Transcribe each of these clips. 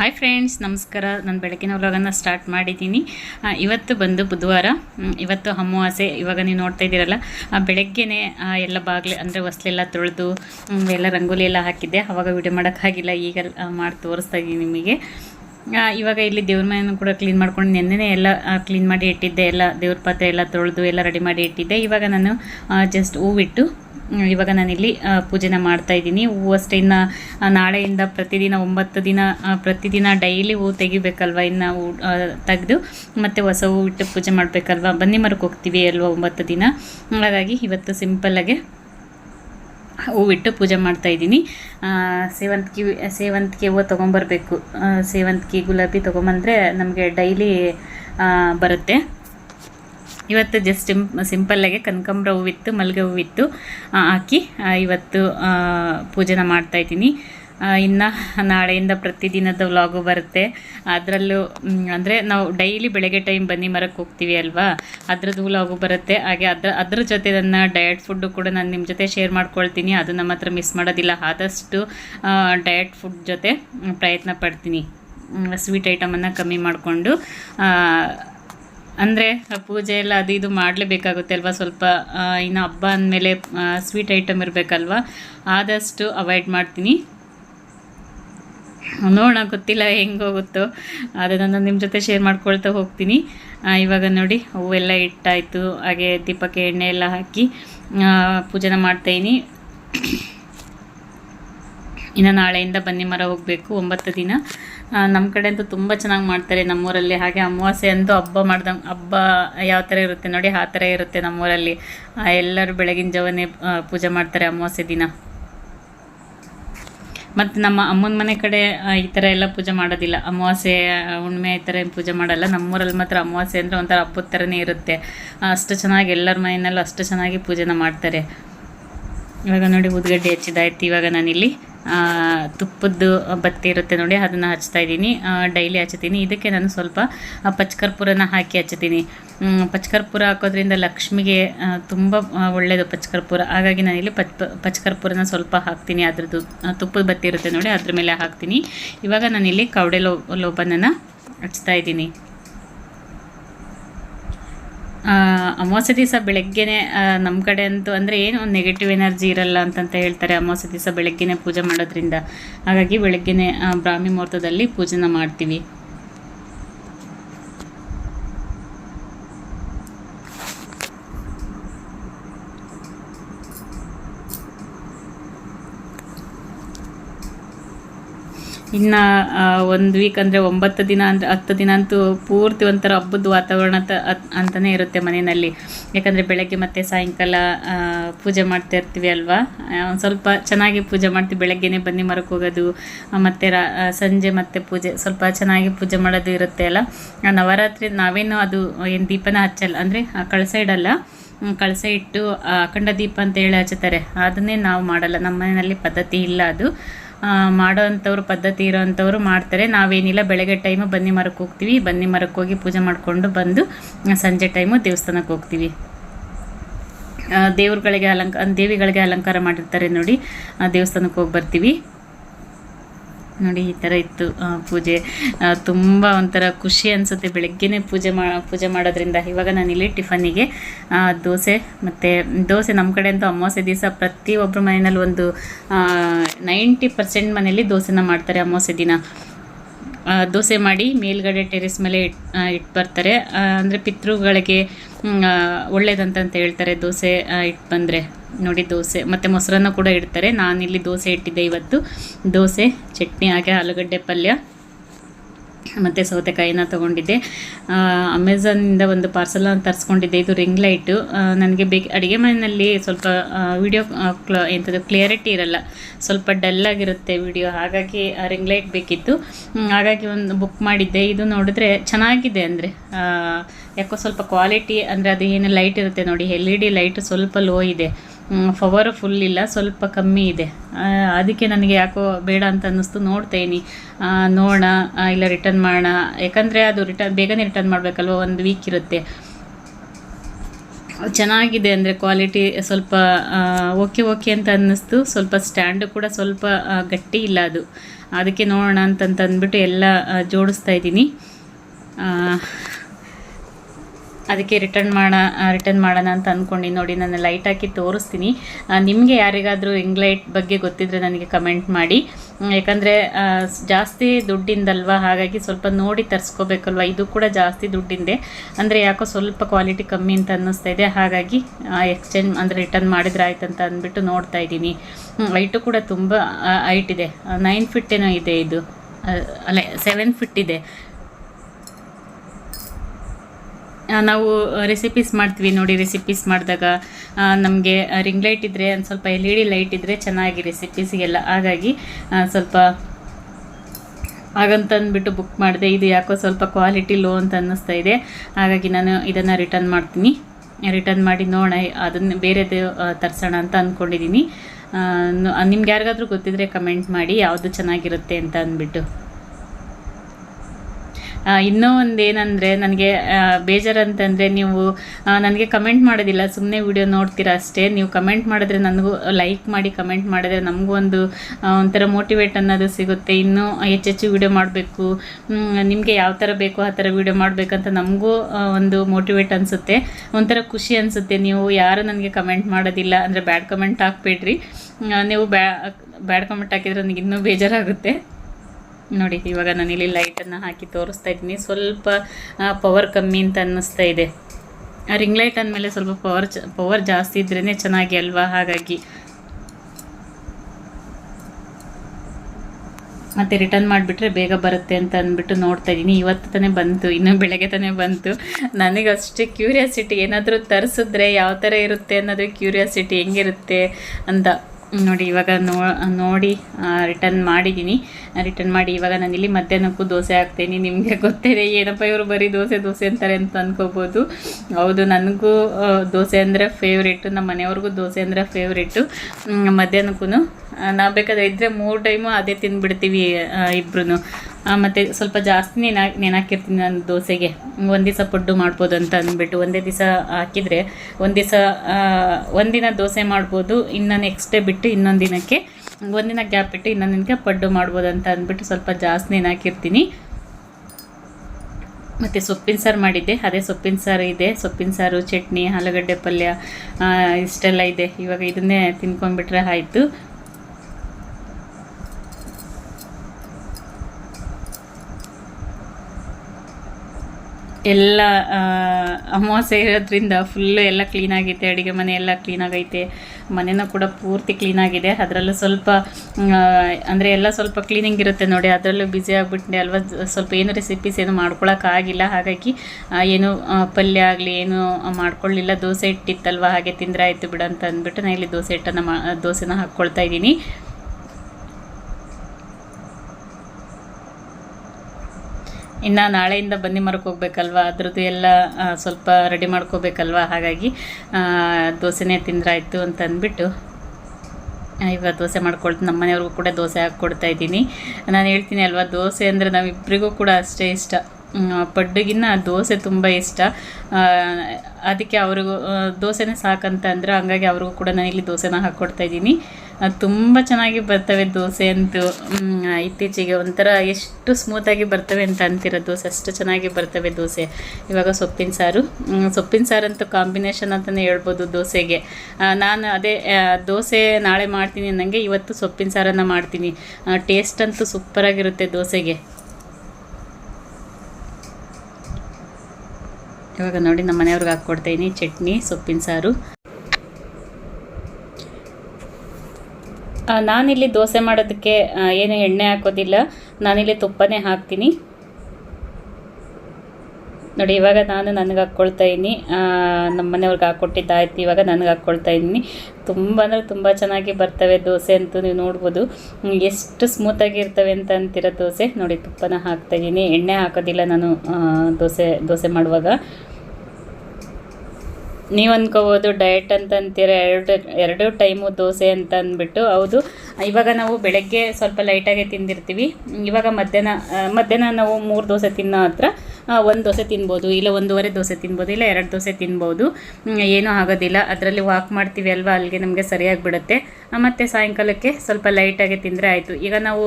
Hi friends ನಮಸ್ಕಾರ. ನಾನು ಬೆಳಗಿನ ವ್ಲಾಗನ್ನು ಸ್ಟಾರ್ಟ್ ಮಾಡಿದ್ದೀನಿ. ಇವತ್ತು ಬಂದು ಬುಧವಾರ. ಇವತ್ತು ಅಮಾವಾಸ್ಯೆ. ಇವಾಗ ನೀವು ನೋಡ್ತಾ ಇದ್ದೀರಲ್ಲ. ಬೆಳಗ್ಗೆನೇ ಎಲ್ಲ ಬಾಗಿಲು, ಅಂದರೆ ಹೊಸ್ಲೆಲ್ಲ ತೊಳೆದು ಎಲ್ಲ ರಂಗೋಲಿ ಎಲ್ಲ ಹಾಕಿದ್ದೆ. ಅವಾಗ ವಿಡಿಯೋ ಮಾಡೋಕ್ಕಾಗಿಲ್ಲ ಈಗ ಮಾಡಿ, ತೋರಿಸ್ತಾ ಇದ್ದೀನಿ ನಿಮಗೆ. ಇವಾಗ ಇಲ್ಲಿ ದೇವ್ರ ಮನೆಯನ್ನು ಕೂಡ ಕ್ಲೀನ್ ಮಾಡ್ಕೊಂಡು ನೆನ್ನೆನೇ ಎಲ್ಲ ಕ್ಲೀನ್ ಮಾಡಿ ಇಟ್ಟಿದ್ದೆ. ಎಲ್ಲ ದೇವ್ರ ಪಾತ್ರೆ ಎಲ್ಲ ತೊಳೆದು, ಎಲ್ಲ ರೆಡಿ ಮಾಡಿ ಇಟ್ಟಿದ್ದೆ. ಇವಾಗ ನಾನು ಜಸ್ಟ್ ಹೂವಿಟ್ಟು ಇವಾಗ ನಾನಿಲ್ಲಿ ಪೂಜೆನ ಮಾಡ್ತಾ ಇದ್ದೀನಿ. ಹೂವು ಅಷ್ಟೇ ಇನ್ನು ನಾಳೆಯಿಂದ ಪ್ರತಿದಿನ ಒಂಬತ್ತು ದಿನ ಪ್ರತಿದಿನ ಡೈಲಿ ಹೂವು ತೆಗಿಬೇಕಲ್ವ ಇನ್ನು ಹೂ ತೆಗೆದು, ಮತ್ತು ಹೊಸ ಹೂವು ಇಟ್ಟು ಪೂಜೆ ಮಾಡಬೇಕಲ್ವ? ಬನ್ನಿ ಮರಕ್ಕೆ ಹೋಗ್ತೀವಿ ಅಲ್ವಾ ಒಂಬತ್ತು ದಿನ. ಹಾಗಾಗಿ ಇವತ್ತು ಸಿಂಪಲ್ಲಾಗೆ ಹೂವಿಟ್ಟು ಪೂಜೆ ಮಾಡ್ತಾ ಇದ್ದೀನಿ. ಸೇವಂತಿಗೆ ಸೇವಂತಿಗೆ ಹೂವು ತೊಗೊಂಬರ್ಬೇಕು. ಸೇವಂತಿಗೆ ಗುಲಾಬಿ ತೊಗೊಂಬಂದರೆ ನಮಗೆ ಡೈಲಿ ಬರುತ್ತೆ. ಇವತ್ತು ಜಸ್ಟ್ ಸಿಂಪ್ ಸಿಂಪಲ್ಲಾಗೆ ಕನಕಾಂಬ್ರ ಹೂವಿತ್ತು ಮಲ್ಲಿಗೆ ಹೂವಿತ್ತು ಹಾಕಿ ಇವತ್ತು ಪೂಜೆನ ಮಾಡ್ತಾಯಿದ್ದೀನಿ ಇನ್ನು ನಾಳೆಯಿಂದ ಪ್ರತಿದಿನದ ವ್ಲಾಗು ಬರುತ್ತೆ. ಅದರಲ್ಲೂ ಅಂದರೆ ನಾವು ಡೈಲಿ ಬೆಳಗ್ಗೆ ಟೈಮ್ ಬನ್ನಿ ಮರಕ್ಕೆ ಹೋಗ್ತೀವಿ ಅಲ್ವಾ? ಅದರದ್ದು ವ್ಲಾಗು ಬರುತ್ತೆ. ಹಾಗೆ ಅದ್ರ ಅದ್ರ ಜೊತೆ ನನ್ನ ಡಯಟ್ ಫುಡ್ಡು ಕೂಡ ನಾನು ನಿಮ್ಮ ಜೊತೆ ಶೇರ್ ಮಾಡ್ಕೊಳ್ತೀನಿ. ಅದು ನಮ್ಮ ಹತ್ರ ಮಿಸ್ ಮಾಡೋದಿಲ್ಲ. ಆದಷ್ಟು ಡಯಟ್ ಫುಡ್ ಜೊತೆ ಪ್ರಯತ್ನ ಪಡ್ತೀನಿ. ಸ್ವೀಟ್ ಐಟಮನ್ನು ಕಮ್ಮಿ ಮಾಡಿಕೊಂಡು ಅಂದರೆ ಪೂಜೆ ಎಲ್ಲ ಅದು ಇದು ಮಾಡಲೇಬೇಕಾಗುತ್ತೆ ಅಲ್ವಾ ಸ್ವಲ್ಪ ಇನ್ನು ಹಬ್ಬ ಅಂದಮೇಲೆ ಸ್ವೀಟ್ ಐಟಮ್ ಇರಬೇಕಲ್ವಾ? ಆದಷ್ಟು ಅವಾಯ್ಡ್ ಮಾಡ್ತೀನಿ. ನೋಡೋಣ, ಗೊತ್ತಿಲ್ಲ ಹೆಂಗೆ ಹೋಗುತ್ತೋ. ಅದನ್ನು ನಾನು ನಿಮ್ಮ ಜೊತೆ ಶೇರ್ ಮಾಡ್ಕೊಳ್ತಾ ಹೋಗ್ತೀನಿ. ಇವಾಗ ನೋಡಿ, ಹೂವೆಲ್ಲ ಇಟ್ಟಾಯಿತು. ಹಾಗೆ ದೀಪಕ್ಕೆ ಎಣ್ಣೆ ಎಲ್ಲ ಹಾಕಿ ಪೂಜೆನ ಮಾಡ್ತಾಯಿನಿ ಇನ್ನು ನಾಳೆಯಿಂದ ಬನ್ನಿ ಮರ ಹೋಗಬೇಕು, ಒಂಬತ್ತು ದಿನ. ನಮ್ಮ ಕಡೆ ಅಂತೂ ತುಂಬ ಚೆನ್ನಾಗಿ ಮಾಡ್ತಾರೆ ನಮ್ಮೂರಲ್ಲಿ. ಹಾಗೆ ಅಮಾವಾಸ್ಯೆ ಅಂತೂ ಹಬ್ಬ ಮಾಡ್ದಂಗೆ, ಹಬ್ಬ ಯಾವ ಥರ ಇರುತ್ತೆ ನೋಡಿ, ಆ ಥರ ಇರುತ್ತೆ ನಮ್ಮೂರಲ್ಲಿ. ಎಲ್ಲರೂ ಬೆಳಗಿನ ಜಾವನೇ ಪೂಜೆ ಮಾಡ್ತಾರೆ ಅಮಾವಾಸ್ಯೆ ದಿನ. ಮತ್ತು ನಮ್ಮ ಅಮ್ಮನ ಮನೆ ಕಡೆ ಈ ಥರ ಎಲ್ಲ ಪೂಜೆ ಮಾಡೋದಿಲ್ಲ. ಅಮಾವಾಸ್ಯೆ ಹುಣ್ಮೆ ಹುಣ್ಣಿಮೆ ಈ ಥರ ಏನು ಪೂಜೆ ಮಾಡಲ್ಲ. ನಮ್ಮೂರಲ್ಲಿ ಮಾತ್ರ ಅಮಾವಾಸ್ಯೆ ಅಂದರೆ ಒಂಥರ ಹಬ್ಬದ ಥರನೇ ಇರುತ್ತೆ. ಅಷ್ಟು ಚೆನ್ನಾಗಿ ಎಲ್ಲರ ಮನೆಯಲ್ಲೂ ಅಷ್ಟು ಚೆನ್ನಾಗಿ ಪೂಜೆನ ಮಾಡ್ತಾರೆ. ಇವಾಗ ನೋಡಿ ಉದ್ಗಡ್ಡೆ ಹಚ್ಚಿದಾಯ್ತು. ಇವಾಗ ನಾನಿಲ್ಲಿ ತುಪ್ಪದ್ದು ಬತ್ತಿ ಇರುತ್ತೆ ನೋಡಿ, ಅದನ್ನು ಹಚ್ತಾ ಇದ್ದೀನಿ. ಡೈಲಿ ಹಚ್ತೀನಿ ಇದಕ್ಕೆ ನಾನು ಸ್ವಲ್ಪ ಪಚ್ಕರ್ಪೂರನ ಹಾಕಿ ಹಚ್ತೀನಿ ಪಚ್ಕರ್ಪೂರ ಹಾಕೋದ್ರಿಂದ ಲಕ್ಷ್ಮಿಗೆ ತುಂಬ ಒಳ್ಳೆಯದು ಪಚ್ಕರ್ಪೂರ. ಹಾಗಾಗಿ ನಾನಿಲ್ಲಿ ಪಚ್, ಪಚ್ಕರ್ಪೂರನ ಸ್ವಲ್ಪ ಹಾಕ್ತೀನಿ ಅದ್ರದ್ದು. ತುಪ್ಪದ ಬತ್ತಿ ಇರುತ್ತೆ ನೋಡಿ, ಅದ್ರ ಮೇಲೆ ಹಾಕ್ತೀನಿ. ಇವಾಗ ನಾನಿಲ್ಲಿ ಕವಡೆ ಲೋ ಲೋಬನನ್ನು ಹಚ್ತಾ ಇದ್ದೀನಿ. ಅಮಾವಾಸ್ಯೆ ದಿವಸ ಬೆಳಗ್ಗೆನೆ ನಮ್ಮ ಕಡೆ ಅಂತೂ ಅಂದರೆ ಏನು ನೆಗೆಟಿವ್ ಎನರ್ಜಿ ಇರಲ್ಲ ಅಂತಂತ ಹೇಳ್ತಾರೆ. ಅಮಾವಾಸ್ಯೆ ದಿವಸ ಬೆಳಗ್ಗೆನೆ ಪೂಜೆ ಮಾಡೋದ್ರಿಂದ. ಹಾಗಾಗಿ ಬೆಳಗ್ಗೆನೆ ಬ್ರಾಹ್ಮಿ ಮುಹೂರ್ತದಲ್ಲಿ ಪೂಜೆನ ಮಾಡ್ತೀವಿ. ಇನ್ನು ಒಂದು ವೀಕ್ ಅಂದರೆ ಒಂಬತ್ತು ದಿನ ಅಂದರೆ ಹತ್ತು ದಿನ ಅಂತೂ ಪೂರ್ತಿ ಒಂಥರ ಹಬ್ಬದ ವಾತಾವರಣ ತ ಅಂತಲೇ ಇರುತ್ತೆ ಮನೆಯಲ್ಲಿ. ಯಾಕಂದರೆ ಬೆಳಗ್ಗೆ ಮತ್ತು ಸಾಯಂಕಾಲ ಪೂಜೆ ಮಾಡ್ತಾ ಇರ್ತೀವಿ ಅಲ್ವಾ? ಸ್ವಲ್ಪ ಚೆನ್ನಾಗಿ ಪೂಜೆ ಮಾಡ್ತೀವಿ. ಬೆಳಗ್ಗೆನೆ ಬನ್ನಿ ಮರಕ್ಕೆ ಹೋಗೋದು ಮತ್ತು ರಾ ಸಂಜೆ ಮತ್ತೆ ಪೂಜೆ. ಸ್ವಲ್ಪ ಚೆನ್ನಾಗಿ ಪೂಜೆ ಮಾಡೋದು ಇರುತ್ತೆ ಅಲ್ಲ? ನವರಾತ್ರಿ ನಾವೇನು ಅದು, ಏನು ದೀಪನ ಹಚ್ಚಲ್ಲ, ಅಂದರೆ ಕಳಸ ಇಡಲ್ಲ. ಕಳಸ ಇಟ್ಟು ಅಖಂಡ ದೀಪ ಅಂತ ಹೇಳಿ ಹಚ್ಚುತ್ತಾರೆ. ಅದನ್ನೇ ನಾವು ಮಾಡಲ್ಲ. ನಮ್ಮ ಮನೆಯಲ್ಲಿ ಪದ್ಧತಿ ಇಲ್ಲ ಅದು. ಆ, ಮಾಡೋ ಅಂಥವ್ರು ಪದ್ಧತಿ ಇರೋವಂಥವ್ರು ಮಾಡ್ತಾರೆ. ನಾವೇನಿಲ್ಲ ಬೆಳಗ್ಗೆ ಟೈಮು ಬನ್ನಿ ಮರಕ್ಕೆ ಹೋಗ್ತೀವಿ. ಬನ್ನಿ ಮರಕ್ಕೆ ಹೋಗಿ ಪೂಜೆ ಮಾಡಿಕೊಂಡು ಬಂದು ಸಂಜೆ ಟೈಮು ದೇವಸ್ಥಾನಕ್ಕೆ ಹೋಗ್ತೀವಿ. ದೇವ್ರುಗಳಿಗೆ ಅಲಂಕ ದೇವಿಗಳಿಗೆ ಅಲಂಕಾರ ಮಾಡಿರ್ತಾರೆ ನೋಡಿ. ದೇವಸ್ಥಾನಕ್ಕೆ ಹೋಗಿ ಬರ್ತೀವಿ. ನೋಡಿ ಈ ಥರ ಇತ್ತು ಪೂಜೆ. ತುಂಬ ಒಂಥರ ಖುಷಿ ಅನಿಸುತ್ತೆ. ಬೆಳಗ್ಗೆನೇ ಪೂಜೆ ಮಾ, ಪೂಜೆ ಮಾಡೋದ್ರಿಂದ. ಇವಾಗ ನಾನಿಲ್ಲಿ ಟಿಫನ್ನಿಗೆ ದೋಸೆ ಮತ್ತು ದೋಸೆ ನಮ್ಮ ಕಡೆ ಅಂತೂ ಅಮಾವಾಸ್ಯೆ ದಿವಸ ಪ್ರತಿಯೊಬ್ಬರ ಮನೆಯಲ್ಲಿ ಒಂದು ನೈಂಟಿ ಪರ್ಸೆಂಟ್ ಮನೆಯಲ್ಲಿ ದೋಸೆನ ಮಾಡ್ತಾರೆ ಅಮಾವಾಸ್ಯೆ ದಿನ. ದೋಸೆ ಮಾಡಿ ಮೇಲ್ಗಡೆ ಟೆರೆಸ್ ಮೇಲೆ ಇಟ್ ಇಟ್ಟು ಬರ್ತಾರೆ. ಅಂದರೆ ಪಿತೃಗಳಿಗೆ ಒಳ್ಳೇದಂತಂತ ಹೇಳ್ತಾರೆ ದೋಸೆ ಇಟ್ಟು ಬಂದರೆ. ನೋಡಿ ದೋಸೆ, ಮತ್ತು ಮೊಸರನ್ನ ಕೂಡ ಇಡ್ತಾರೆ. ನಾನಿಲ್ಲಿ ದೋಸೆ ಇಟ್ಟಿದ್ದೆ ಇವತ್ತು. ದೋಸೆ, ಚಟ್ನಿ ಹಾಗೆ ಆಲೂಗಡ್ಡೆ ಪಲ್ಯ, ಮತ್ತು ಸೌತೆಕಾಯಿನ ತೊಗೊಂಡಿದ್ದೆ. ಅಮೆಝಾನಿಂದ ಒಂದು ಪಾರ್ಸಲನ್ನು ತರಿಸ್ಕೊಂಡಿದ್ದೆ. ಇದು ರಿಂಗ್ ಲೈಟು ನನಗೆ ಬೇಕು, ಅಡುಗೆ ಮನೆಯಲ್ಲಿ ಸ್ವಲ್ಪ ವಿಡಿಯೋ ಕ್ಲೋ ಎಂಥದ್ದು ಕ್ಲಿಯರಿಟಿ ಇರಲ್ಲ. ಸ್ವಲ್ಪ ಡಲ್ಲಾಗಿರುತ್ತೆ ವಿಡಿಯೋ ಹಾಗಾಗಿ ರಿಂಗ್ ಲೈಟ್ ಬೇಕಿತ್ತು. ಹಾಗಾಗಿ ಒಂದು ಬುಕ್ ಮಾಡಿದ್ದೆ. ಇದು ನೋಡಿದ್ರೆ ಚೆನ್ನಾಗಿದೆ ಅಂದರೆ ಯಾಕೋ ಸ್ವಲ್ಪ ಕ್ವಾಲಿಟಿ ಅಂದರೆ ಅದು ಏನು ಲೈಟ್ ಇರುತ್ತೆ ನೋಡಿ. ಎಲ್ ಇ ಡಿ ಲೈಟ್ ಸ್ವಲ್ಪ ಲೋ ಇದೆ. ಪವರ್ ಫುಲ್ ಇಲ್ಲ, ಸ್ವಲ್ಪ ಕಮ್ಮಿ ಇದೆ. ಅದಕ್ಕೆ ನನಗೆ ಯಾಕೋ ಬೇಡ ಅಂತ ಅನ್ನಿಸ್ತು, ನೋಡ್ತೇನೆ. ನೋಡೋಣ ಇಲ್ಲ ರಿಟರ್ನ್ ಮಾಡೋಣ. ಯಾಕಂದರೆ ಅದು ರಿಟರ್ನ್ ಬೇಗನೆ ರಿಟರ್ನ್ ಮಾಡಬೇಕಲ್ವ, ಒಂದು ವೀಕ್ ಇರುತ್ತೆ. ಚೆನ್ನಾಗಿದೆ ಅಂದರೆ ಕ್ವಾಲಿಟಿ ಸ್ವಲ್ಪ ಓಕೆ ಓಕೆ ಅಂತ ಅನ್ನಿಸ್ತು. ಸ್ವಲ್ಪ ಸ್ಟ್ಯಾಂಡು ಕೂಡ ಸ್ವಲ್ಪ ಗಟ್ಟಿ ಇಲ್ಲ ಅದು. ಅದಕ್ಕೆ ನೋಡೋಣ ಅಂತಂತಂದ್ಬಿಟ್ಟು ಎಲ್ಲ ಜೋಡಿಸ್ತಾ ಇದ್ದೀನಿ. ಅದಕ್ಕೆ ರಿಟರ್ನ್ ಮಾಡ ರಿಟರ್ನ್ ಮಾಡೋಣ ಅಂತ ಅಂದ್ಕೊಂಡು ನೋಡಿ, ನಾನು ಲೈಟ್ ಹಾಕಿ ತೋರಿಸ್ತೀನಿ. ನಿಮಗೆ ಯಾರಿಗಾದರೂ ರಿಂಗ್ ಲೈಟ್ ಬಗ್ಗೆ ಗೊತ್ತಿದ್ರೆ ನನಗೆ ಕಮೆಂಟ್ ಮಾಡಿ. ಯಾಕಂದರೆ ಜಾಸ್ತಿ ದುಡ್ಡಿಂದಲ್ವಾ? ಹಾಗಾಗಿ ಸ್ವಲ್ಪ ನೋಡಿ ತರಿಸ್ಕೋಬೇಕಲ್ವ? ಇದು ಕೂಡ ಜಾಸ್ತಿ ದುಡ್ಡಿಂದೆ. ಅಂದರೆ ಯಾಕೋ ಸ್ವಲ್ಪ ಕ್ವಾಲಿಟಿ ಕಮ್ಮಿ ಅಂತ ಅನ್ನಿಸ್ತಾ ಇದೆ. ಹಾಗಾಗಿ ಎಕ್ಸ್ಚೇಂಜ್ ಅಂದರೆ ರಿಟರ್ನ್ ಮಾಡಿದ್ರೆ ಆಯ್ತು ಅಂತ ಅಂದ್ಬಿಟ್ಟು ನೋಡ್ತಾ ಇದ್ದೀನಿ. ಹೈಟು ಕೂಡ ತುಂಬ ಹೈಟ್ ಇದೆ. ನೈನ್ ಫಿಟ್ ಏನೋ ಇದೆ ಇದು. ಅಲ್ಲ ಸೆವೆನ್ ಫಿಟ್ ಇದೆ ಆ, ನಾವು ರೆಸಿಪೀಸ್ ಮಾಡ್ತೀವಿ ನೋಡಿ ರೆಸಿಪೀಸ್ ಮಾಡಿದಾಗ ನಮಗೆ ರಿಂಗ್ ಲೈಟ್ ಇದ್ದರೆ ಒಂದು ಸ್ವಲ್ಪ ಎಲ್ ಇ ಡಿ ಲೈಟ್ ಇದ್ದರೆ ಚೆನ್ನಾಗಿ ರೆಸಿಪೀಸಿಗೆಲ್ಲ ಹಾಗಾಗಿ ಸ್ವಲ್ಪ ಹಾಗಂತಂದ್ಬಿಟ್ಟು ಬುಕ್ ಮಾಡಿದೆ. ಇದು ಯಾಕೋ ಸ್ವಲ್ಪ ಕ್ವಾಲಿಟಿ ಲೋ ಅಂತ ಅನ್ನಿಸ್ತಾ ಇದೆ. ಹಾಗಾಗಿ ನಾನು ಇದನ್ನು ರಿಟರ್ನ್ ಮಾಡ್ತೀನಿ. ರಿಟರ್ನ್ ಮಾಡಿ ನೋಡೋಣ. ಅದನ್ನು ಬೇರೆದು ತರಿಸೋಣ ಅಂತ ಅಂದ್ಕೊಂಡಿದ್ದೀನಿ ನಿಮ್ಗೆ ಯಾರಿಗಾದರೂ ಗೊತ್ತಿದ್ರೆ ಕಮೆಂಟ್ ಮಾಡಿ, ಯಾವುದು ಚೆನ್ನಾಗಿರುತ್ತೆ ಅಂತ ಅಂದ್ಬಿಟ್ಟು. ಇನ್ನೂ ಒಂದು ಏನಂದರೆ ನನಗೆ ಬೇಜಾರಂತಂದರೆ ನೀವು ನನಗೆ ಕಮೆಂಟ್ ಮಾಡೋದಿಲ್ಲ. ಸುಮ್ಮನೆ ವಿಡಿಯೋ ನೋಡ್ತೀರಾ ಅಷ್ಟೇ. ನೀವು ಕಮೆಂಟ್ ಮಾಡಿದ್ರೆ ನನಗೂ ಲೈಕ್ ಮಾಡಿ ಕಮೆಂಟ್ ಮಾಡಿದ್ರೆ ನಮಗೂ ಒಂದು ಒಂಥರ ಮೋಟಿವೇಟ್ ಅನ್ನೋದು ಸಿಗುತ್ತೆ. ಇನ್ನೂ ಹೆಚ್ಚೆಚ್ಚು ವಿಡಿಯೋ ಮಾಡಬೇಕು. ನಿಮಗೆ ಯಾವ ಥರ ಬೇಕೋ ಆ ಥರ ವಿಡಿಯೋ ಮಾಡಬೇಕಂತ ನಮಗೂ ಒಂದು ಮೋಟಿವೇಟ್ ಅನಿಸುತ್ತೆ. ಒಂಥರ ಖುಷಿ ಅನಿಸುತ್ತೆ. ನೀವು ಯಾರು ನನಗೆ ಕಮೆಂಟ್ ಮಾಡೋದಿಲ್ಲ. ಅಂದರೆ ಬ್ಯಾಡ್ ಕಮೆಂಟ್ ಹಾಕ್ಬೇಡ್ರಿ. ನೀವು ಬ್ಯಾ, ಬ್ಯಾಡ್ ಕಮೆಂಟ್ ಹಾಕಿದ್ರೆ ನನಗೆ ಇನ್ನೂ ಬೇಜಾರಾಗುತ್ತೆ. ನೋಡಿ, ಇವಾಗ ನಾನು ಇಲ್ಲಿ ಲೈಟನ್ನು ಹಾಕಿ ತೋರಿಸ್ತಾ ಇದ್ದೀನಿ. ಸ್ವಲ್ಪ ಪವರ್ ಕಮ್ಮಿ ಅಂತ ಅನ್ನಿಸ್ತಾ ಇದೆ. ರಿಂಗ್ ಲೈಟ್ ಅಂದಮೇಲೆ ಸ್ವಲ್ಪ ಪವರ್ ಪವರ್ ಜಾಸ್ತಿ ಇದ್ರೇ ಚೆನ್ನಾಗಿ ಅಲ್ವಾ? ಹಾಗಾಗಿ. ಮತ್ತು ರಿಟರ್ನ್ ಮಾಡಿಬಿಟ್ರೆ ಬೇಗ ಬರುತ್ತೆ ಅಂತ ಅಂದ್ಬಿಟ್ಟು ನೋಡ್ತಾ ಇದ್ದೀನಿ. ಇವತ್ತು ತಾನೇ ಬಂತು, ಇನ್ನು ಬೆಳಗ್ಗೆ ತಾನೇ ಬಂತು. ನನಗೆ ಅಷ್ಟೇ ಕ್ಯೂರಿಯಾಸಿಟಿ ಏನಾದರೂ ತರಿಸಿದ್ರೆ ಯಾವ ಥರ ಇರುತ್ತೆ ಅನ್ನೋದು ಕ್ಯೂರಿಯಾಸಿಟಿ ಹೆಂಗಿರುತ್ತೆ ಅಂತ. ನೋಡಿ, ಇವಾಗ ನೋ, ನೋಡಿ ರಿಟರ್ನ್ ಮಾಡಿದ್ದೀನಿ ರಿಟರ್ನ್ ಮಾಡಿ ಇವಾಗ ಇಲ್ಲಿ ಮಧ್ಯಾಹ್ನಕ್ಕೂ ದೋಸೆ ಹಾಕ್ತೀನಿ. ನಿಮಗೆ ಗೊತ್ತಿದೆ ಏನಪ್ಪ ಇವರು ಬರೀ ದೋಸೆ ದೋಸೆ ಅಂತಾರೆ ಅಂತ ಅಂದ್ಕೋಬೋದು ಹೌದು, ನನಗೂ ದೋಸೆ ಅಂದರೆ ಫೇವ್ರೇಟು ನಮ್ಮ ಮನೆಯವ್ರಿಗೂ ದೋಸೆ ಅಂದರೆ ಫೇವ್ರೇಟು ಮಧ್ಯಾಹ್ನಕ್ಕೂ ನಾವು ಬೇಕಾದ್ರೆ ಇದ್ದರೆ ಮೂರು ಟೈಮು ಅದೇ ತಿಂದುಬಿಡ್ತೀವಿ ಇಬ್ಬರು ಮತ್ತು ಸ್ವಲ್ಪ ಜಾಸ್ತಿ ನೆನಾ, ನೆನಾಕಿರ್ತೀನಿ ನಾನು ದೋಸೆಗೆ. ಒಂದು ದಿವಸ ಪಡ್ಡು ಮಾಡ್ಬೋದು ಅಂತ ಅಂದ್ಬಿಟ್ಟು ಒಂದೇ ದಿವಸ ಹಾಕಿದರೆ ಒಂದು ದಿವಸ ಒಂದಿನ ದೋಸೆ ಮಾಡ್ಬೋದು, ಇನ್ನು ನೆಕ್ಸ್ಟ್ ಡೇ ಬಿಟ್ಟು ಇನ್ನೊಂದು ದಿನಕ್ಕೆ ಒಂದಿನ ಗ್ಯಾಪ್ ಬಿಟ್ಟು ಇನ್ನೊಂದು ದಿನಕ್ಕೆ ಪಡ್ಡು ಮಾಡ್ಬೋದು ಅಂತ ಅಂದ್ಬಿಟ್ಟು ಸ್ವಲ್ಪ ಜಾಸ್ತಿ ನೆನಾಕಿರ್ತೀನಿ. ಮತ್ತು ಸೊಪ್ಪಿನ ಸಾರು ಮಾಡಿದ್ದೆ, ಅದೇ ಸೊಪ್ಪಿನ ಸಾರು ಇದೆ. ಸೊಪ್ಪಿನ ಸಾರು, ಚಟ್ನಿ, ಆಲೂಗಡ್ಡೆ ಪಲ್ಯ ಇಷ್ಟೆಲ್ಲ ಇದೆ. ಇವಾಗ ಇದನ್ನೇ ತಿನ್ಕೊಂಡ್ಬಿಟ್ರೆ ಆಯಿತು. ಎಲ್ಲ ಅಮಾವಾಸ್ಯೆ ಇರೋದ್ರಿಂದ ಫುಲ್ಲು ಎಲ್ಲ ಕ್ಲೀನಾಗೈತೆ ಅಡುಗೆ ಮನೆ ಎಲ್ಲ ಕ್ಲೀನಾಗೈತೆ ಮನೆನೂ ಕೂಡ ಪೂರ್ತಿ ಕ್ಲೀನಾಗಿದೆ ಅದರಲ್ಲೂ ಸ್ವಲ್ಪ ಅಂದರೆ ಎಲ್ಲ ಸ್ವಲ್ಪ ಕ್ಲೀನಿಂಗ್ ಇರುತ್ತೆ ನೋಡಿ. ಅದರಲ್ಲೂ ಬ್ಯುಸಿ ಆಗಿಬಿಟ್ಟೆ ಅಲ್ವಾ? ಸ್ವಲ್ಪ ಏನು ರೆಸಿಪೀಸ್ ಏನು ಮಾಡ್ಕೊಳಕ್ಕಾಗಿಲ್ಲ ಹಾಗಾಗಿ ಏನು ಪಲ್ಯ ಆಗಲಿ, ಏನು ಮಾಡ್ಕೊಳ್ಳಿಲ್ಲ ದೋಸೆ ಇಟ್ಟಿತ್ತಲ್ವ ಹಾಗೆ ತಿಂದರೆ ಆಯಿತು ಬಿಡು ಅಂತ ಅಂದ್ಬಿಟ್ಟು ನಾನು ಇಲ್ಲಿ ದೋಸೆ ಹಿಟ್ಟನ್ನು ಮಾ, ದೋಸೆನ ಹಾಕ್ಕೊಳ್ತಾ ಇದ್ದೀನಿ. ಇನ್ನು ನಾಳೆಯಿಂದ ಬನ್ನಿ ಮರಕ್ಕೆ ಹೋಗ್ಬೇಕಲ್ವಾ ಅದ್ರದ್ದು ಎಲ್ಲ ಸ್ವಲ್ಪ ರೆಡಿ ಮಾಡ್ಕೋಬೇಕಲ್ವಾ? ಹಾಗಾಗಿ ದೋಸೆನೇ ತಿಂದ್ರಾಯ್ತು ಅಂತ ಅಂದ್ಬಿಟ್ಟು ಇವಾಗ ದೋಸೆ ಮಾಡ್ಕೊಳ್ತೀನಿ. ನಮ್ಮ ಮನೆಯವ್ರಿಗೂ ಕೂಡ ದೋಸೆ ಹಾಕ್ಕೊಡ್ತಾ ಇದ್ದೀನಿ. ನಾನು ಹೇಳ್ತೀನಿ ಅಲ್ವಾ, ದೋಸೆ ಅಂದರೆ ನಾವಿಬ್ಬರಿಗೂ ಕೂಡ ಅಷ್ಟೇ ಇಷ್ಟ. ಪಡ್ಡುಗಿನ್ನ ದೋಸೆ ತುಂಬ ಇಷ್ಟ. ಅದಕ್ಕೆ ಅವ್ರಿಗೂ ದೋಸೆನೇ ಸಾಕಂತ ಅಂದ್ರೆ ಹಂಗಾಗಿ ಅವ್ರಿಗೂ ಕೂಡ ನಾನು ಇಲ್ಲಿ ದೋಸೆನ ಹಾಕ್ಕೊಡ್ತಾ ಇದ್ದೀನಿ. ತುಂಬ ಚೆನ್ನಾಗಿ ಬರ್ತವೆ ದೋಸೆ ಅಂತೂ. ಇತ್ತೀಚೆಗೆ ಒಂಥರ ಎಷ್ಟು ಸ್ಮೂತಾಗಿ ಬರ್ತವೆ ಅಂತ ಅಂತೀರ ದೋಸೆ, ಅಷ್ಟು ಚೆನ್ನಾಗಿ ಬರ್ತವೆ ದೋಸೆ. ಇವಾಗ ಸೊಪ್ಪಿನ ಸಾರು. ಸೊಪ್ಪಿನ ಸಾರಂತೂ ಕಾಂಬಿನೇಷನ್ ಅಂತಲೇ ಹೇಳ್ಬೋದು ದೋಸೆಗೆ. ನಾನು ಅದೇ ದೋಸೆ ನಾಳೆ ಮಾಡ್ತೀನಿ ನನಗೆ ಇವತ್ತು ಸೊಪ್ಪಿನ ಸಾರನ್ನು ಮಾಡ್ತೀನಿ. ಟೇಸ್ಟ್ ಅಂತೂ ಸೂಪರಾಗಿರುತ್ತೆ ದೋಸೆಗೆ. ಇವಾಗ ನೋಡಿ ನಮ್ಮ ಮನೆಯವ್ರಿಗೆ ಹಾಕ್ಕೊಡ್ತಾಯಿನಿ ಚಟ್ನಿ, ಸೊಪ್ಪಿನ ಸಾರು. ನಾನಿಲ್ಲಿ ದೋಸೆ ಮಾಡೋದಕ್ಕೆ ಏನು ಎಣ್ಣೆ ಹಾಕೋದಿಲ್ಲ. ನಾನಿಲ್ಲಿ ತುಪ್ಪನೇ ಹಾಕ್ತೀನಿ. ನೋಡಿ, ಇವಾಗ ನಾನು ನನಗೆ ಹಾಕ್ಕೊಳ್ತಾ ಇದ್ದೀನಿ. ನಮ್ಮ ಮನೆಯವ್ರಿಗೆ ಹಾಕ್ಕೊಟ್ಟಿದ್ದಾಯ್ತು ಇವಾಗ ನನಗೆ ಹಾಕ್ಕೊಳ್ತಾ ಇದ್ದೀನಿ. ತುಂಬ ಅಂದರೆ ತುಂಬ ಚೆನ್ನಾಗಿ ಬರ್ತವೆ ದೋಸೆ ಅಂತೂ ನೀವು ನೋಡ್ಬೋದು. ಎಷ್ಟು ಸ್ಮೂತಾಗಿರ್ತವೆ ಅಂತ ಅಂತೀರ ದೋಸೆ? ನೋಡಿ, ತುಪ್ಪನ ಹಾಕ್ತಾ ಇದ್ದೀನಿ. ಎಣ್ಣೆ ಹಾಕೋದಿಲ್ಲ ನಾನು ದೋಸೆ ದೋಸೆ ಮಾಡುವಾಗ. ನೀವು ಅಂದ್ಕೋಬೋದು ಡಯಟ್ ಅಂತ ಅಂತೀರ, ಎರಡು ಎರಡು ಟೈಮು ದೋಸೆ ಅಂತ ಅಂದ್ಬಿಟ್ಟು, ಹೌದು. ಇವಾಗ ನಾವು ಬೆಳಗ್ಗೆ ಸ್ವಲ್ಪ ಲೈಟಾಗೆ ತಿಂದಿರ್ತೀವಿ. ಇವಾಗ ಮಧ್ಯಾಹ್ನ ಮಧ್ಯಾಹ್ನ ನಾವು ಮೂರು ದೋಸೆ ತಿನ್ನೋ ಹತ್ರ ಒಂದು ದೋಸೆ ತಿನ್ಬೋದು, ಇಲ್ಲ ಒಂದೂವರೆ ದೋಸೆ ತಿನ್ಬೋದು, ಇಲ್ಲ ಎರಡು ದೋಸೆ ತಿನ್ಬೋದು. ಏನೂ ಆಗೋದಿಲ್ಲ. ಅದರಲ್ಲಿ ವಾಕ್ ಮಾಡ್ತೀವಿ ಅಲ್ವಾ ಅಲ್ಲಿಗೆ ನಮಗೆ ಸರಿಯಾಗಿ ಬಿಡುತ್ತೆ ಮತ್ತು ಸಾಯಂಕಾಲಕ್ಕೆ ಸ್ವಲ್ಪ ಲೈಟಾಗಿ ತಿಂದರೆ ಆಯಿತು. ಈಗ ನಾವು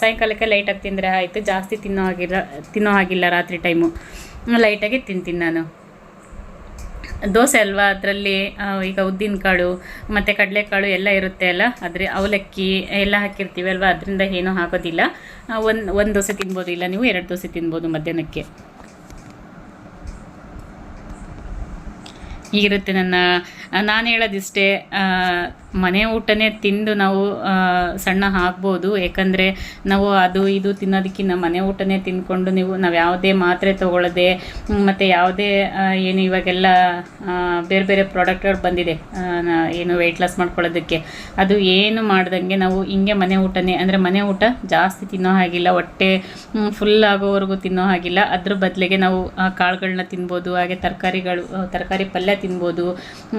ಸಾಯಂಕಾಲಕ್ಕೆ ಲೈಟಾಗಿ ತಿಂದರೆ ಆಯಿತು. ಜಾಸ್ತಿ ತಿನ್ನೋ ಆಗಿಲ್ಲ ತಿನ್ನೋ ಆಗಿಲ್ಲ ರಾತ್ರಿ ಟೈಮು ಲೈಟಾಗಿ ತಿಂತೀನಿ ನಾನು. ದೋಸೆ ಅಲ್ವಾ ಅದರಲ್ಲಿ ಈಗ ಉದ್ದಿನ ಕಾಳು, ಮತ್ತು ಕಡಲೆಕಾಳು ಎಲ್ಲ ಇರುತ್ತೆ ಅಲ್ಲ? ಆದರೆ ಅವಲಕ್ಕಿ ಎಲ್ಲ ಹಾಕಿರ್ತೀವಿ ಅಲ್ವಾ? ಅದರಿಂದ ಏನೂ ಆಗೋದಿಲ್ಲ ಒಂದು ಒಂದು ದೋಸೆ ತಿನ್ಬೋದು ಇಲ್ಲ ನೀವು, ಎರಡು ದೋಸೆ ತಿನ್ಬೋದು ಮಧ್ಯಾಹ್ನಕ್ಕೆ. ಹೀಗಿರುತ್ತೆ ನನ್ನ ನಾನು ಹೇಳೋದಿಷ್ಟೇ ಮನೆ ಊಟನೇ ತಿಂದು ನಾವು ಸಣ್ಣ ಆಗ್ಬೋದು. ಯಾಕಂದರೆ ನಾವು ಅದು ಇದು ತಿನ್ನೋದಕ್ಕಿಂತ ಮನೆ ಊಟನೇ ತಿಂದ್ಕೊಂಡು ನೀವು, ನಾವು ಯಾವುದೇ ಮಾತ್ರೆ ತೊಗೊಳ್ಳದೆ ಮತ್ತು ಯಾವುದೇ ಏನು ಇವಾಗೆಲ್ಲ ಬೇರೆ ಬೇರೆ ಪ್ರಾಡಕ್ಟ್ಗಳು ಬಂದಿದೆ ಏನು ವೆಯ್ಟ್ ಲಾಸ್ ಮಾಡ್ಕೊಳ್ಳೋದಕ್ಕೆ. ಅದು ಏನು ಮಾಡ್ದಂಗೆ ನಾವು ಹಿಂಗೆ ಮನೆ ಊಟನೇ, ಅಂದರೆ ಮನೆ ಊಟ ಜಾಸ್ತಿ ತಿನ್ನೋ ಹಾಗಿಲ್ಲ, ಹೊಟ್ಟೆ ಫುಲ್ ಆಗೋವರೆಗೂ ತಿನ್ನೋ ಹಾಗಿಲ್ಲ. ಅದ್ರ ಬದಲಿಗೆ ನಾವು ಕಾಳುಗಳನ್ನ ತಿನ್ಬೋದು, ಹಾಗೆ ತರಕಾರಿಗಳು ತರಕಾರಿ ಪಲ್ಯ ತಿನ್ಬೋದು.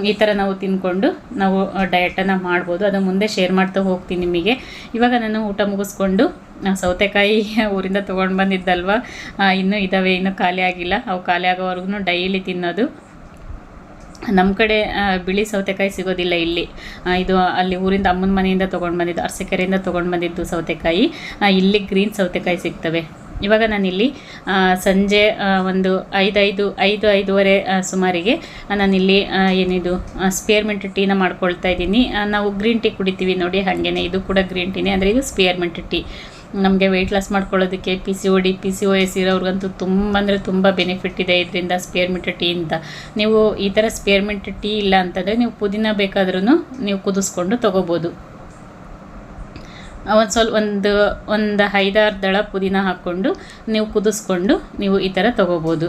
ಈ ಥರ ನಾವು ತಿಂದ್ಕೊಂಡು ನಾವು ಡಯಟನ್ನು ಮಾಡ್ಬೋದು. ಅದು ಮುಂದೆ ಶೇರ್ ಮಾಡ್ತಾ ಹೋಗ್ತೀನಿ ನಿಮಗೆ. ಇವಾಗ ನಾನು ಊಟ ಮುಗಿಸ್ಕೊಂಡು ಸೌತೆಕಾಯಿ ಊರಿಂದ ತೊಗೊಂಡು ಬಂದಿದ್ದಲ್ವ? ಇನ್ನೂ ಇದ್ದಾವೆ ಇನ್ನೂ ಖಾಲಿ ಆಗಿಲ್ಲ. ಅವು ಖಾಲಿ ಆಗೋವರೆಗೂ ಡೈಲಿ ತಿನ್ನೋದು. ನಮ್ಮ ಕಡೆ ಬಿಳಿ ಸೌತೆಕಾಯಿ ಸಿಗೋದಿಲ್ಲ ಇಲ್ಲಿ. ಇದು ಅಲ್ಲಿ ಊರಿಂದ ಅಮ್ಮನ ಮನೆಯಿಂದ ತೊಗೊಂಡು ಬಂದಿದ್ದು, ಅರಸೀಕೆರೆಯಿಂದ ತೊಗೊಂಡು ಬಂದಿದ್ದು ಸೌತೆಕಾಯಿ. ಇಲ್ಲಿ ಗ್ರೀನ್ ಸೌತೆಕಾಯಿ ಸಿಗ್ತವೆ. ಇವಾಗ ನಾನಿಲ್ಲಿ ಸಂಜೆ ಒಂದು ಐದೈದು, ಐದು, ಐದೂವರೆ ಸುಮಾರಿಗೆ ನಾನಿಲ್ಲಿ ಏನಿದು ಸ್ಪಿಯರ್ಮೆಂಟ್ ಟೀನ ಮಾಡ್ಕೊಳ್ತಾ ಇದ್ದೀನಿ. ನಾವು ಗ್ರೀನ್ ಟೀ ಕುಡಿತೀವಿ ನೋಡಿ ಹಾಗೇನೆ, ಇದು ಕೂಡ ಗ್ರೀನ್ ಟೀನೇ ಅಂದರೆ ಇದು ಸ್ಪಿಯರ್ಮೆಂಟ್ ಟೀ ನಮಗೆ ವೆಯ್ಟ್ ಲಾಸ್ ಮಾಡ್ಕೊಳ್ಳೋದಕ್ಕೆ P C O D P C O S ಇರೋರ್ಗಂತೂ ತುಂಬ, ಅಂದರೆ ತುಂಬ ಬೆನಿಫಿಟ್ ಇದೆ ಇದರಿಂದ ಸ್ಪಿಯರ್ಮೆಂಟ್ ಟೀ ಅಂತ. ನೀವು ಈ ಥರ ಸ್ಪಿಯರ್ಮೆಂಟ್ ಟೀ ಇಲ್ಲ ಅಂತಂದರೆ ನೀವು ಪುದೀನ ಬೇಕಾದ್ರೂ ನೀವು ಕುದಿಸ್ಕೊಂಡು ತೊಗೋಬೋದು. ಒಂದು ಸ್ವಲ್ಪ ಒಂದು ಒಂದು ಐದಾರು ದಳ ಪುದೀನ ಹಾಕ್ಕೊಂಡು ನೀವು ಕುದಿಸ್ಕೊಂಡು ನೀವು ಈ ಥರ ತೊಗೋಬೋದು.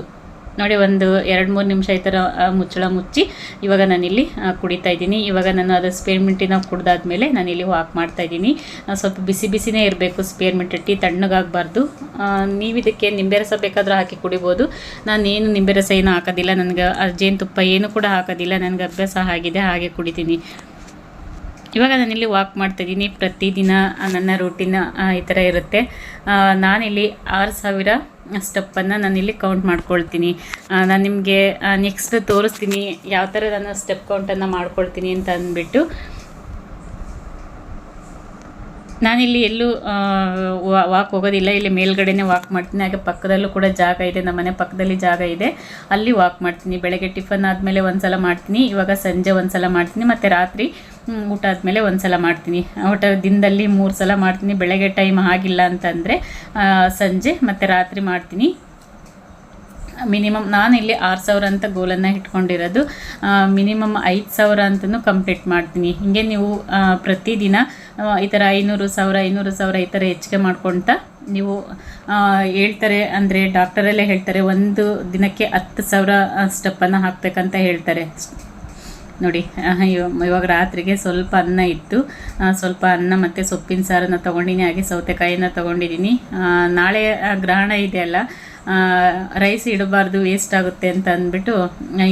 ನೋಡಿ, ಒಂದು ಎರಡು ಮೂರು ನಿಮಿಷ ಈ ಥರ ಮುಚ್ಚಳ ಮುಚ್ಚಿ ಇವಾಗ ನಾನಿಲ್ಲಿ ಕುಡಿತಾ ಇದ್ದೀನಿ. ಇವಾಗ ನಾನು ಅದು ಸ್ಪೇರ್ಮೆಂಟಿನ ಕುಡ್ದಾದ್ಮೇಲೆ ನಾನಿಲ್ಲಿ ವಾಕ್ ಮಾಡ್ತಾ ಇದ್ದೀನಿ. ಸ್ವಲ್ಪ ಬಿಸಿ ಬಿಸಿನೇ ಇರಬೇಕು ಸ್ಪೇರ್ಮೆಂಟ್ ಟೀ, ತಣ್ಣಗಾಗಬಾರ್ದು. ನೀವು ಇದಕ್ಕೆ ನಿಂಬೆ ರಸ ಬೇಕಾದರೂ ಹಾಕಿ ಕುಡಿಬೋದು. ನಾನೇನು ನಿಂಬೆ ರಸ ಏನು ಹಾಕೋದಿಲ್ಲ. ನನಗೆ ಜೇನುತುಪ್ಪ ಏನು ಕೂಡ ಹಾಕೋದಿಲ್ಲ. ನನಗೆ ಅಭ್ಯಾಸ ಆಗಿದೆ, ಹಾಗೆ ಕುಡಿತೀನಿ. ಇವಾಗ ನಾನಿಲ್ಲಿ ವಾಕ್ ಮಾಡ್ತಾಯಿದ್ದೀನಿ ಪ್ರತಿದಿನ ನನ್ನ ರೂಟೀನ್ ಈ ಥರ ಇರುತ್ತೆ. ನಾನಿಲ್ಲಿ ಆರು ಸಾವಿರ ಸ್ಟೆಪ್ಪನ್ನು ನಾನಿಲ್ಲಿ ಕೌಂಟ್ ಮಾಡ್ಕೊಳ್ತೀನಿ. ನಾನು ನಿಮಗೆ ನೆಕ್ಸ್ಟ್ ತೋರಿಸ್ತೀನಿ ಯಾವ ಥರ ನಾನು ಸ್ಟೆಪ್ ಕೌಂಟನ್ನು ಮಾಡ್ಕೊಳ್ತೀನಿ ಅಂತ ಅಂದ್ಬಿಟ್ಟು. ನಾನಿಲ್ಲಿ ಎಲ್ಲೂ ವಾಕ್ ಹೋಗೋದಿಲ್ಲ. ಇಲ್ಲಿ ಮೇಲ್ಗಡೆನೇ ವಾಕ್ ಮಾಡ್ತೀನಿ. ಹಾಗೆ ಪಕ್ಕದಲ್ಲೂ ಕೂಡ ಜಾಗ ಇದೆ. ನಮ್ಮ ಮನೆ ಪಕ್ಕದಲ್ಲಿ ಜಾಗ ಇದೆ. ಅಲ್ಲಿ ವಾಕ್ ಮಾಡ್ತೀನಿ. ಬೆಳಗ್ಗೆ ಟಿಫನ್ ಆದಮೇಲೆ ಒಂದು ಸಲ ಮಾಡ್ತೀನಿ. ಇವಾಗ ಸಂಜೆ ಒಂದು ಸಲ ಮಾಡ್ತೀನಿ. ಮತ್ತು ರಾತ್ರಿ ಊಟ ಆದಮೇಲೆ ಒಂದು ಸಲ ಮಾಡ್ತೀನಿ. ಊಟ ದಿನದಲ್ಲಿ ಮೂರು ಸಲ ಮಾಡ್ತೀನಿ. ಬೆಳಗ್ಗೆ ಟೈಮ್ ಆಗಿಲ್ಲ ಅಂತಂದರೆ ಸಂಜೆ ಮತ್ತು ರಾತ್ರಿ ಮಾಡ್ತೀನಿ. ಮಿನಿಮಮ್ ನಾನು ಇಲ್ಲಿ ಆರು ಸಾವಿರ ಅಂತ ಗೋಲನ್ನು ಇಟ್ಕೊಂಡಿರೋದು. ಮಿನಿಮಮ್ ಐದು ಸಾವಿರ ಅಂತಲೂ ಕಂಪ್ಲೀಟ್ ಮಾಡ್ತೀನಿ. ಹೀಗೆ ನೀವು ಪ್ರತಿದಿನ ಈ ಥರ ಐನೂರು ಸಾವಿರ ಐನೂರು ಸಾವಿರ ಈ ಥರ ಹೆಚ್ಚಿಗೆ ಮಾಡ್ಕೊಳ್ತಾ ನೀವು ಹೇಳ್ತಾರೆ ಅಂದರೆ ಡಾಕ್ಟರಲ್ಲೇ ಹೇಳ್ತಾರೆ, ಒಂದು ದಿನಕ್ಕೆ ಹತ್ತು ಸಾವಿರ ಸ್ಟೆಪ್ಪನ್ನು ಹಾಕಬೇಕಂತ ಹೇಳ್ತಾರೆ. ನೋಡಿ ಇವಾಗ ರಾತ್ರಿಗೆ ಸ್ವಲ್ಪ ಅನ್ನ ಇತ್ತು ಸ್ವಲ್ಪ ಅನ್ನ ಮತ್ತು ಸೊಪ್ಪಿನ ಸಾರನ್ನ ತೊಗೊಂಡಿನಿ, ಹಾಗೆ ಸೌತೆಕಾಯಿನ ತೊಗೊಂಡಿದ್ದೀನಿ ನಾಳೆ ಗ್ರಹಣ ಇದೆ ಅಲ್ಲ ರೈಸ್ ಇಡಬಾರ್ದು ವೇಸ್ಟ್ ಆಗುತ್ತೆ ಅಂತ ಅಂದ್ಬಿಟ್ಟು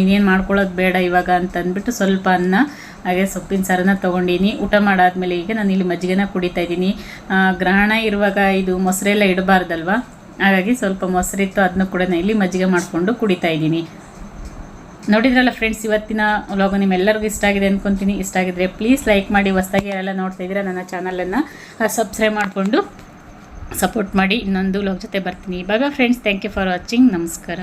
ಇನ್ನೇನು ಮಾಡ್ಕೊಳ್ಳೋದು ಬೇಡ ಇವಾಗ ಅಂತ ಅಂದ್ಬಿಟ್ಟು ಸ್ವಲ್ಪ ಅನ್ನ, ಹಾಗೆ ಸೊಪ್ಪಿನ ಸಾರನ್ನ ತೊಗೊಂಡಿನಿ ಊಟ ಮಾಡಾದ್ಮೇಲೆ ಈಗ ನಾನು ಇಲ್ಲಿ ಮಜ್ಜಿಗೆನ ಕುಡಿತಾ ಇದ್ದೀನಿ. ಗ್ರಹಣ ಇರುವಾಗ ಇದು ಮೊಸರೆಲ್ಲ ಇಡಬಾರ್ದಲ್ವ? ಹಾಗಾಗಿ ಸ್ವಲ್ಪ ಮೊಸರಿತ್ತು ಅದನ್ನು ಕೂಡ ನಾನು ಇಲ್ಲಿ ಮಜ್ಜಿಗೆ ಮಾಡಿಕೊಂಡು ಕುಡಿತಾ ಇದ್ದೀನಿ. ನೋಡಿದ್ರಲ್ಲ ಫ್ರೆಂಡ್ಸ್ ಇವತ್ತಿನ ವ್ಲಾಗ್ ನಿಮ್ಮೆಲ್ಲರಿಗೂ ಇಷ್ಟ ಆಗಿದೆ ಅಂದ್ಕೊತೀನಿ ಇಷ್ಟ ಆಗಿದ್ರೆ ಪ್ಲೀಸ್ ಲೈಕ್ ಮಾಡಿ, ಹೊಸ್ದಾಗಿ ಯಾರೆಲ್ಲ ನೋಡ್ತಾ ಇದ್ದೀರಾ, ನನ್ನ ಚಾನಲನ್ನು ಸಬ್ಸ್ಕ್ರೈಬ್ ಮಾಡಿಕೊಂಡು ಸಪೋರ್ಟ್ ಮಾಡಿ. ಇನ್ನೊಂದು ವ್ಲಾಗ್ ಜೊತೆ ಬರ್ತೀನಿ. ಇವಾಗ friends thank you for watching ನಮಸ್ಕಾರ.